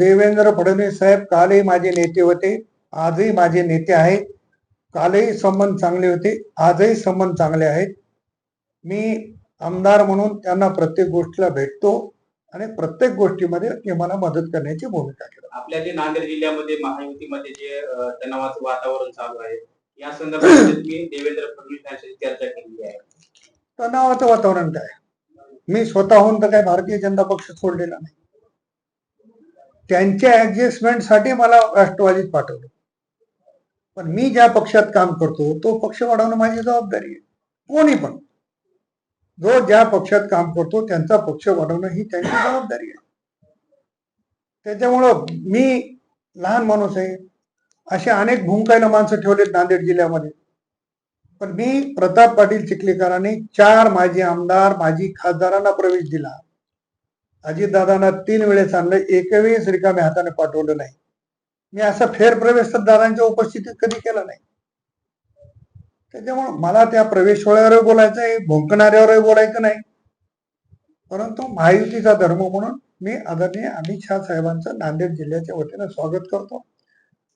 देवेंद्र फडणवीस साहेब कालही माझे नेते होते आजही माझे नेते आहेत. कालही संबंध चांगले होते आजही संबंध चांगले आहेत. मी आमदार म्हणून त्यांना प्रत्येक गोष्टीला भेटतो आणि प्रत्येक गोष्टीमध्ये ते मला मदत करण्याची भूमिका घेतात आपल्या जे नांदेड जिल्ह्यामध्ये महायुतीमध्ये जे तणावाचं वातावरण चालू आहे या संदर्भात तुम्ही देवेंद्र फडणवीस यांच्याशी चर्चा केलेली आहे. तणावाचं वातावरण काय? मी स्वतःहून तर काय भारतीय जनता पक्ष सोडलेला नाही. त्यांच्या ऍडजस्टमेंटसाठी मला राष्ट्रवादीत पाठवलं. पण मी ज्या पक्षात काम करतो तो पक्ष वाढवणं माझी जबाबदारी आहे. कोणी पण. जो ज्या पक्षात काम करतो त्यांचा पक्ष वाढवणं ही त्यांची जबाबदारी आहे. त्याच्यामुळं मी लहान माणूस आहे. असे अनेक भूमकायला माणसं ठेवलेत नांदेड जिल्ह्यामध्ये. पण मी प्रताप पाटील चिखलीकरांनी चार माजी आमदार माजी खासदारांना प्रवेश दिला. अजितदादांना तीन वेळेस आणलं एकवेळीच रिकाम्या हाताने पाठवलं नाही. मी असा फेर प्रवेश तर दादांच्या उपस्थितीत कधी केला नाही. त्याच्यामुळे मला त्या प्रवेश सोहळ्यावरही बोलायचं आहे भोंकणाऱ्यावरही बोलायचं नाही. परंतु महायुतीचा धर्म म्हणून मी आदरणीय अमित शहा साहेबांचं नांदेड जिल्ह्याच्या वतीनं स्वागत करतो.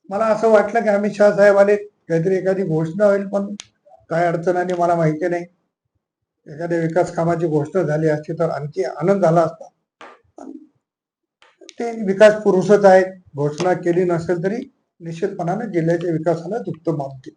मला असं वाटलं की अमित शहा साहेब आले काहीतरी एखादी घोषणा होईल पण काय अडचण आली मला माहिती नाही. एखाद्या विकास कामाची घोषणा झाली असती तर आणखी आनंद झाला असता. ते विकास पुरुषच आहेत घोषणा केली नसेल तरी निश्चितपणाने जिल्ह्याच्या विकासाला दुप्त मागतील